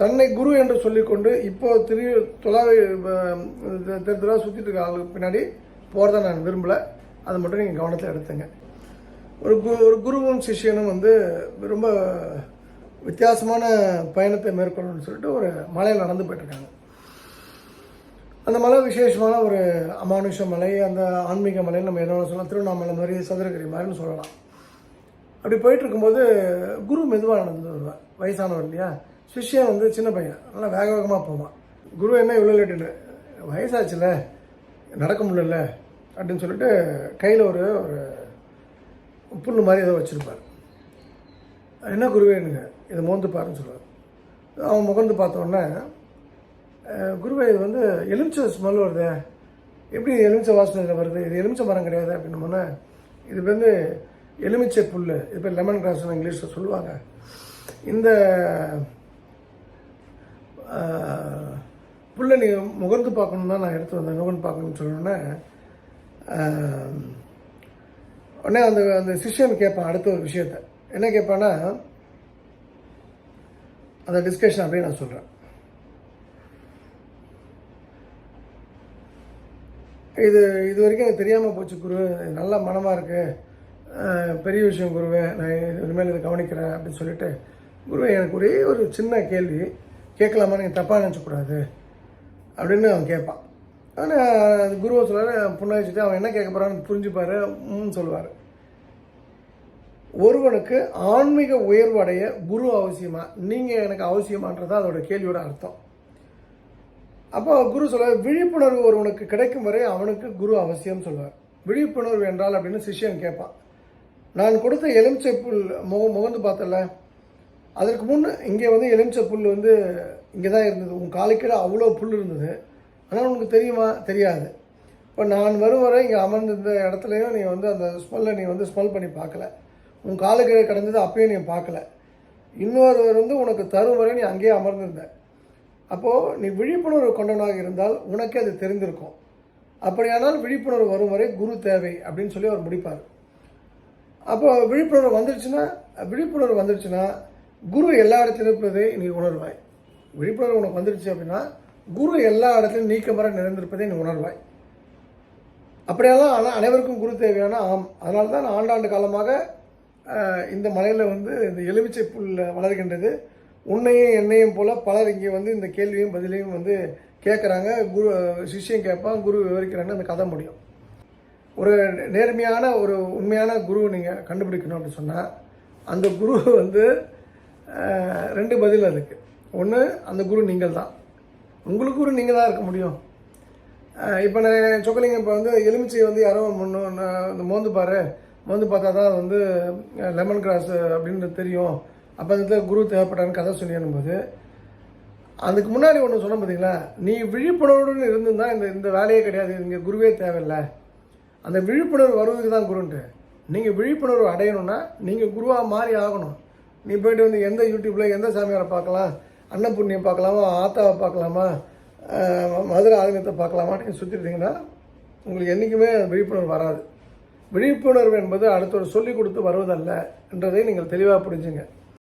தன்னை குரு என்று சொல்லிக்கொண்டு இப்போ திரு தொலாவை தெரு சுற்றிட்டு இருக்க ஆளுக்கு பின்னாடி போகிறத நான் விரும்பலை. அதை மட்டும் நீங்கள் கவனத்தில் எடுத்துங்க. ஒரு கு ஒரு குருவும் சிஷ்யனும் வந்து ரொம்ப வித்தியாசமான பயணத்தை மேற்கொள்ளணும்னு சொல்லிட்டு ஒரு மலையில் நடந்து போயிட்டுருக்காங்க. அந்த மலை விசேஷமான ஒரு அமானுஷ மலை அந்த ஆன்மீக மலை நம்ம என்ன சொல்லலாம்? திருவண்ணாமலை மாதிரி சதுரகிரி மாதிரின்னு சொல்லலாம். அப்படி போயிட்டு இருக்கும்போது குரு மெதுவாக நடந்து வருவார். வயசானவர் இல்லையா? சிஷ்யன் வந்து சின்ன பையன். நல்லா வேக வேகமாக போவான். குரு என்ன இவ்வளோ லேட்டுன்னு வயசாச்சுல. நடக்க முடியல. அப்படின்னு சொல்லிட்டு கையில் ஒரு ஒரு புல் மாதிரி ஏதோ வச்சுருப்பார். என்ன குருவேனுங்க இதை மோந்து பாருன்னு சொல்லுவார் அவன் முகந்து பார்த்தோன்னே குருவே இது வந்து எலுமிச்சை ஸ்மெல் வருதே. எப்படி எலுமிச்சை வாசனை வருது? இது எலுமிச்சை மரம் கிடையாது. அப்படின்னு இது வந்து எலுமிச்சை புல் இப்போ லெமன் கிராஸ்னு இங்கிலீஷில் சொல்லுவாங்க. இந்த அஹ், நீ முகர்ந்து பார்க்கணும் தான் நான் எடுத்து வந்தேன். முகர்ந்து பார்க்கணும்னு சொன்னோன்னே உடனே அந்த அந்த சிஷ்யன் கேட்பான் அடுத்த ஒரு விஷயத்த. என்ன கேட்பான்னா அந்த டிஸ்கஷன் அப்படியே நான் சொல்கிறேன் இது இது வரைக்கும் எனக்கு தெரியாமல் போச்சு குரு. இது நல்ல மனமாக இருக்குது பெரிய விஷயம் குருவே நான் இனிமேல் இதை கவனிக்கிறேன் அப்படின்னு சொல்லிட்டு குருவே எனக்கு ஒரே ஒரு சின்ன கேள்வி. கேட்கலாமா நீங்கள் தப்பாக நினச்சக்கூடாது அப்படின்னு அவன் கேட்பான். ஆனால் குருவை சொல்லுவார் புண்ணாச்சிட்டு அவன் என்ன கேட்க போகிறான்னு புரிஞ்சுப்பாருன்னு சொல்லுவார். ஒருவனுக்கு ஆன்மீக உயர்வடைய குரு அவசியமா? நீங்கள் எனக்கு அவசியமான்றது அதோட கேள்வியோட அர்த்தம். அப்போ குரு சொல்ல விழிப்புணர்வு ஒருவனுக்கு கிடைக்கும் வரை அவனுக்கு குரு அவசியம் சொல்வார் விழிப்புணர்வு என்றால் அப்படின்னு சிஷ்யன் கேட்பான். நான் கொடுத்த எலுமிச்சை புல் முக முகந்து பார்த்தல அதற்கு முன் இங்கே வந்து எலுமிச்சை புல் வந்து இங்கே தான் இருந்தது. உன் காலைக்கீழே அவ்வளோ புல் இருந்தது. ஆனால் உனக்கு தெரியுமா? தெரியாது. இப்போ நான் வரும் வரை இங்கே அமர்ந்திருந்த இடத்துலையும் நீ வந்து அந்த ஸ்மெல்லை நீ வந்து ஸ்மெல் பண்ணி பார்க்கல. உன் காலுக்கீழே கிடந்தது அப்பயும் நீ பார்க்கல. இன்னொருவர் வந்து உனக்கு தரும் வரை நீ அங்கேயே அமர்ந்திருந்த. அப்போது நீ விழிப்புணர்வு கொண்டவனாக இருந்தால் உனக்கே அது தெரிந்திருக்கும். அப்படியானால் விழிப்புணர்வு வரும் வரை குரு தேவை அப்படின்னு சொல்லி அவர் முடிப்பார். அப்போ விழிப்புணர்வு வந்துருச்சுன்னா விழிப்புணர்வு வந்துருச்சுன்னா குரு எல்லா இடத்திலும் இருப்பதை நீ உணர்வாய். விழிப்புணர்வு உனக்கு வந்துருச்சு அப்படின்னா குரு எல்லா இடத்திலும் நீக்கமர நிறைந்திருப்பதை நீ உணர்வாய். அப்படியெல்லாம் ஆனால் அனைவருக்கும் குரு தேவையான ஆம். அதனால தான் ஆண்டாண்டு காலமாக இந்த மலையில் வந்து இந்த எலுமிச்சை புல் வளர்கின்றது. உன்னையும் என்னையும் போல பலர் இங்கே வந்து இந்த கேள்வியும் பதிலையும் வந்து கேட்குறாங்க. குரு சிஷ்யம் கேட்பான் குரு விவரிக்கிறாங்க அந்த கதை முடியும். ஒரு நேர்மையான ஒரு உண்மையான குரு நீங்கள் கண்டுபிடிக்கணும் அப்படின்னு சொன்னால் அந்த குரு வந்து ரெண்டு பதில் அதுக்கு. ஒன்று அந்த குரு நீங்கள் தான் உங்களுக்கு குரு நீங்கள் தான் இருக்க முடியும். இப்போ நான் சொக்கலிங்க இப்போ வந்து எலுமிச்சை வந்து யாரோ ஒன்று இந்த மோந்து பாரு. மோந்து பார்த்தா தான் வந்து லெமன் கிராஸ் அப்படின்னு தெரியும். அப்போ அந்த குரு தேவைப்பட்டான்னு கதை சொல்லி போது அதுக்கு முன்னாடி ஒன்று சொன்ன பார்த்தீங்களா நீ விழிப்புணர்வுடன் இருந்திருந்தா இந்த இந்த வேலையே கிடையாது. இங்கே குருவே தேவையில்லை. அந்த விழிப்புணர்வு வருவதுக்கு தான் குருன்ட்டு. நீங்கள் விழிப்புணர்வு அடையணும்னா நீங்கள் குருவாக மாறி ஆகணும். நீ போயிட்டு வந்து எந்த யூடியூப்பில் எந்த சாமியாரை பார்க்கலாம்? அன்னபுண்ணியம் பார்க்கலாமா? ஆத்தாவை பார்க்கலாமா? மதுரை ஆதினத்தை பார்க்கலாமா? நீங்கள் சுற்றிருந்தீங்கன்னா உங்களுக்கு என்றைக்குமே விழிப்புணர்வு வராது. விழிப்புணர்வு என்பது அடுத்தவர் சொல்லிக் கொடுத்து வருவதல்ல என்றதை நீங்கள் தெளிவாக புரிஞ்சுங்க.